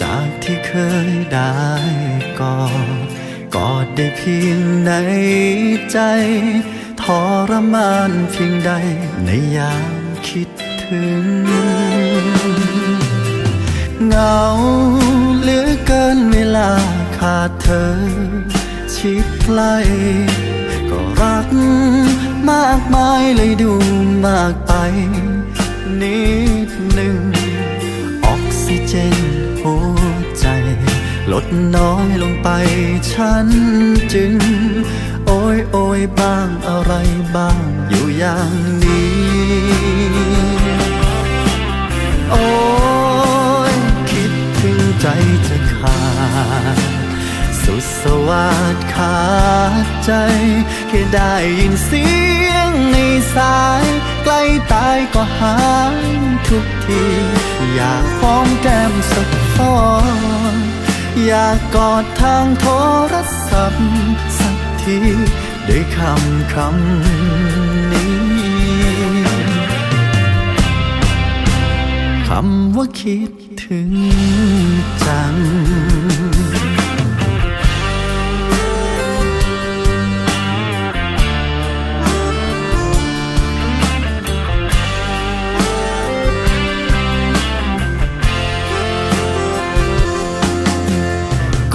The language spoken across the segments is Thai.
จากที่เคยได้กอดกอดได้เพียงในใจ ทรมานเพียงใดในยามคิดถึง เหงาเหลือเกินเวลาขาดเธอ ชิดใกล้ก็รักมากมายเลยดูมากไปนิดหนึ่ง ลดน้อยลงไป ฉันจึง โอยโอยบ้างอะไรบ้างอยู่อย่างนี้ โอ้ยคิดถึงใจจะขาด สุดสวัสดขาดใจ แค่ได้ยินเสียงในสาย ใกล้ตายก็หายทุกที อยากหอมแก้มสักฟอง อยากกอดทางโทรศัพท์สักทีด้วยคำคำนี้คำว่าคิดถึงจัง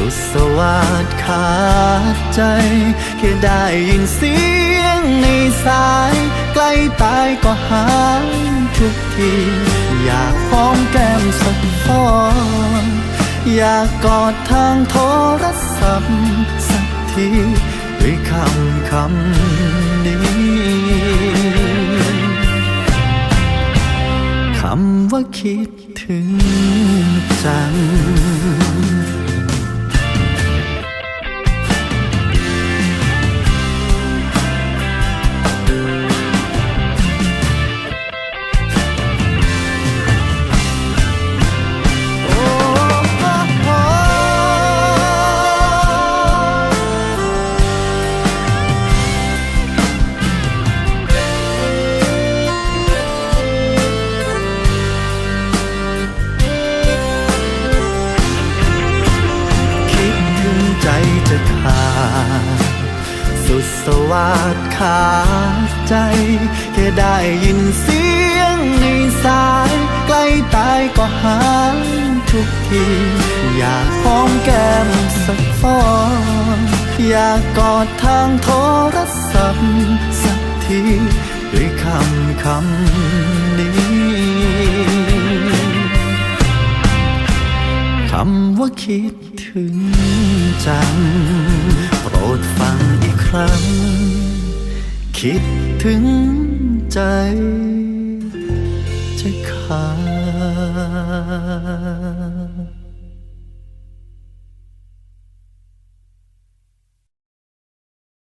สุดสวัสดขาดใจแค่ได้ยินเสียงในสาย ใกล้ตายก็หายทุกที อยากหอมแก้มสักฟองอยากกอดทางโทรศัพท์สักทีด้วยคำคำนี้คำว่าคิดถึง จะขาสุดสวัสดขาใจ แค่ได้ยินเสียงในสาย ใกล้ตายก็หายทุกที อยากหอมแก้มสักฟองอยากกอดทางโทรศัพท์สักที ด้วยคำคำนี้คำว่าคิดถึง จัง โปรดฟังอีกครั้ง คิดถึงใจจะขาด